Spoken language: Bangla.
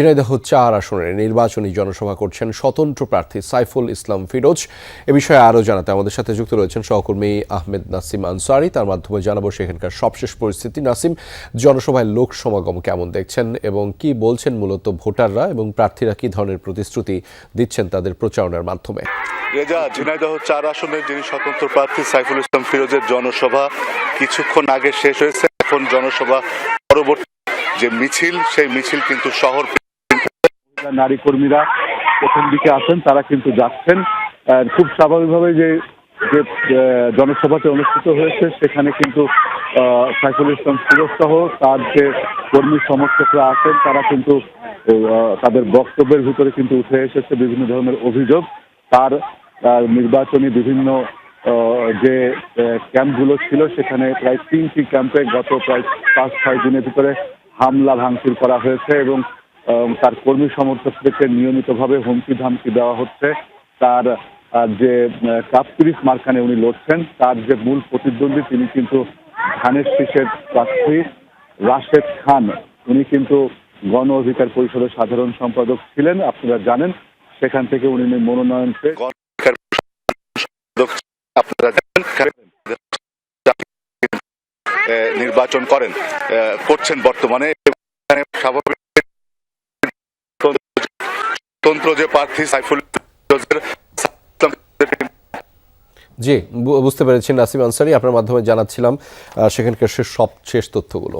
ঝিনাইদহ চার আসনের নির্বাচনী জনসভা করছেন স্বতন্ত্র প্রার্থী সাইফুল ইসলাম ফিরোজ। এ বিষয়ে আরও জানাতে আমাদের সাথে যুক্ত রয়েছেন সহকর্মী আহমেদ নাসিম আনসারি। তার মাধ্যমে জানাব সেখানকার সবশেষ পরিস্থিতি। নাসিম, জনসভায় লোক সমাগম কেমন দেখছেন এবং কি বলছেন মূলত ভোটাররা এবং প্রার্থীরা কি ধরনের প্রতিশ্রুতি দিচ্ছেন তাদের প্রচারণার মাধ্যমে? রেজা, ঝিনাইদহ চার আসনের যিনি স্বতন্ত্র প্রার্থী সাইফুল ইসলাম ফিরোজের জনসভা কিছুক্ষণ আগে শেষ হয়েছে। এখন জনসভা পরবর্তী যে মিছিল, সেই মিছিল কিন্তু শহর নারী কর্মীরা প্রথম দিকে আসেন তারা কিন্তু যাচ্ছেন। খুব স্বাভাবিকভাবে যে যে আহ, জনসভাটি অনুষ্ঠিত হয়েছে সেখানে কিন্তু সাইফুল ইসলাম সহ তার যে কর্মী সমর্থকরা আছেন তারা কিন্তু তাদের বক্তব্যের ভিতরে কিন্তু উঠে এসেছে বিভিন্ন ধরনের অভিযোগ। তার নির্বাচনী বিভিন্ন যে ক্যাম্পগুলো ছিল সেখানে প্রায় তিনটি ক্যাম্পে গত প্রায় পাঁচ ছয় দিনের ভিতরে হামলা ভাঙচুর করা হয়েছে এবং তার কর্মী সমর্থকদেরকে নিয়মিতভাবে হুমকি ধামকি দেওয়া হচ্ছে। তার যে কাপতিরিশ মার্কানে উনি লড়ছেন, তার যে মূল প্রতিদ্বন্দ্বী, তিনি কিন্তু ধানের শীষের প্রার্থী রাশেদ খান। উনি কিন্তু গণ অধিকার পরিষদের সাধারণ সম্পাদক ছিলেন, আপনারা জানেন, সেখান থেকে উনি মনোনয়ন নির্বাচন করেন করছেন বর্তমানে। স্বাভাবিক তন্ত্র যে প্রার্থী সাইফুল জি বুঝতে পেরেছি, নাসিম আনসারি, আপনার মাধ্যমে জানাচ্ছিলাম সেখানকার সব শেষ তথ্যগুলো।